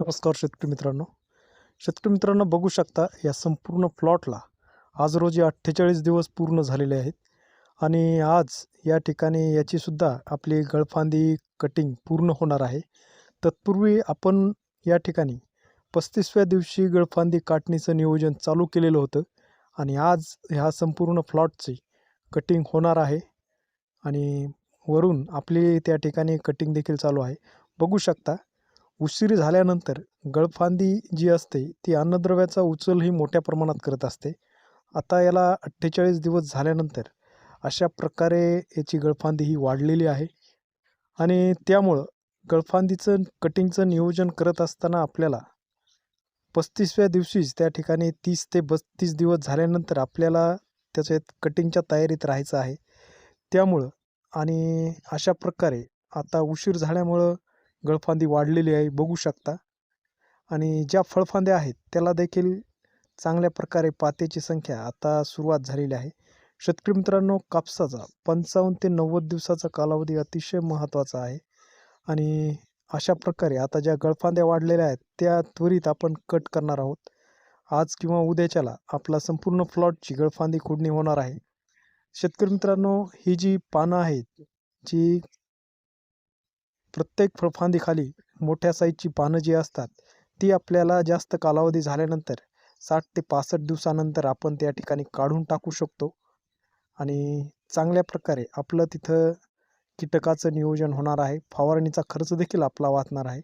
नमस्कार शेतकरी मित्रांनो. शेतकरी मित्रांनो बघू शकता या संपूर्ण प्लॉटला आज रोजी अठ्ठेचाळीस दिवस पूर्ण झालेले आहेत आणि आज या ठिकाणी याचीसुद्धा आपली गळफांदी कटिंग पूर्ण होणार आहे. तत्पूर्वी आपण या ठिकाणी पस्तीसव्या दिवशी गळफांदी काटणीचं नियोजन चालू केलेलं होतं आणि आज ह्या संपूर्ण प्लॉटची कटिंग होणार आहे आणि वरून आपली त्या ठिकाणी कटिंग देखील चालू आहे. बघू शकता उशीर झाल्यानंतर गळफांदी जी असते ती अन्नद्रव्याचा उचल ही मोठ्या प्रमाणात करत असते. आता याला अठ्ठेचाळीस दिवस झाल्यानंतर अशा प्रकारे याची गळफांदी ही वाढलेली आहे. आणि त्यामुळं गळफांदीचं कटिंगचं नियोजन करत असताना आपल्याला पस्तीसव्या दिवशीच त्या ठिकाणी तीस ते बत्तीस दिवस झाल्यानंतर आपल्याला त्याच्यात कटिंगच्या तयारीत राहायचं आहे. त्यामुळं आणि अशा प्रकारे आता उशीर झाल्यामुळं गळफांदी वाढलेली आहे बघू शकता. आणि ज्या फळफांद्या आहेत त्याला देखील चांगल्या प्रकारे पात्याची संख्या आता सुरुवात झालेली आहे. शेतकरी मित्रांनो कापसाचा पंचावन्न ते नव्वद दिवसाचा कालावधी अतिशय महत्त्वाचा आहे. आणि अशा प्रकारे आता ज्या गळफांद्या वाढलेल्या आहेत त्या त्वरित आपण कट करणार आहोत. आज किंवा उद्याच्याला आपला संपूर्ण प्लॉटची गळफांदी खोडणी होणार आहे. शेतकरी मित्रांनो ही जी पानं आहेत जी प्रत्येक फळफांदीखाली मोठ्या साईजची पानं जी असतात ती आपल्याला जास्त कालावधी झाल्यानंतर साठ ते पासष्ट दिवसानंतर आपण त्या ठिकाणी काढून टाकू शकतो. आणि चांगल्या प्रकारे आपलं तिथं कीटकाचं नियोजन होणार आहे फवारणीचा खर्च देखील आपला वाचणार आहे.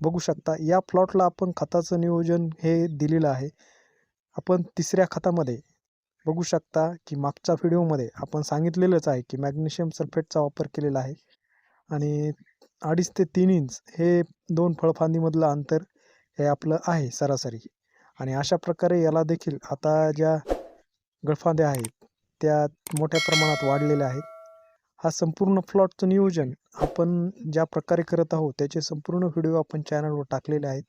बघू शकता या प्लॉटला आपण खताचं नियोजन हे दिलेलं आहे. आपण तिसऱ्या खतामध्ये बघू शकता की मागच्या व्हिडिओमध्ये आपण सांगितलेलंच आहे की मॅग्नेशियम सल्फेटचा वापर केलेला आहे. आणि अडीच ते तीन इंच हे दोन फळफांदीमधलं अंतर हे आपलं आहे सरासरी. आणि अशा प्रकारे याला देखील आता ज्या गळफांद्या आहेत त्या मोठ्या प्रमाणात वाढलेल्या आहेत. हा संपूर्ण प्लॉटचं नियोजन आपण ज्या प्रकारे करत आहोत त्याचे संपूर्ण व्हिडिओ आपण चॅनलवर टाकलेले आहेत.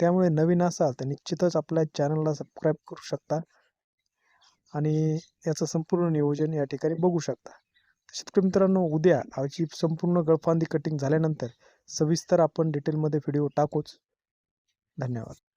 त्यामुळे नवीन असाल तर निश्चितच आपल्या चॅनलला सबस्क्राईब करू शकता आणि याचं संपूर्ण नियोजन या ठिकाणी बघू शकता. शेतकरी मित्रांनो उद्या याची संपूर्ण गळफांदी कटिंग झाल्यानंतर सविस्तर आपण डिटेलमध्ये व्हिडिओ टाकूच. धन्यवाद.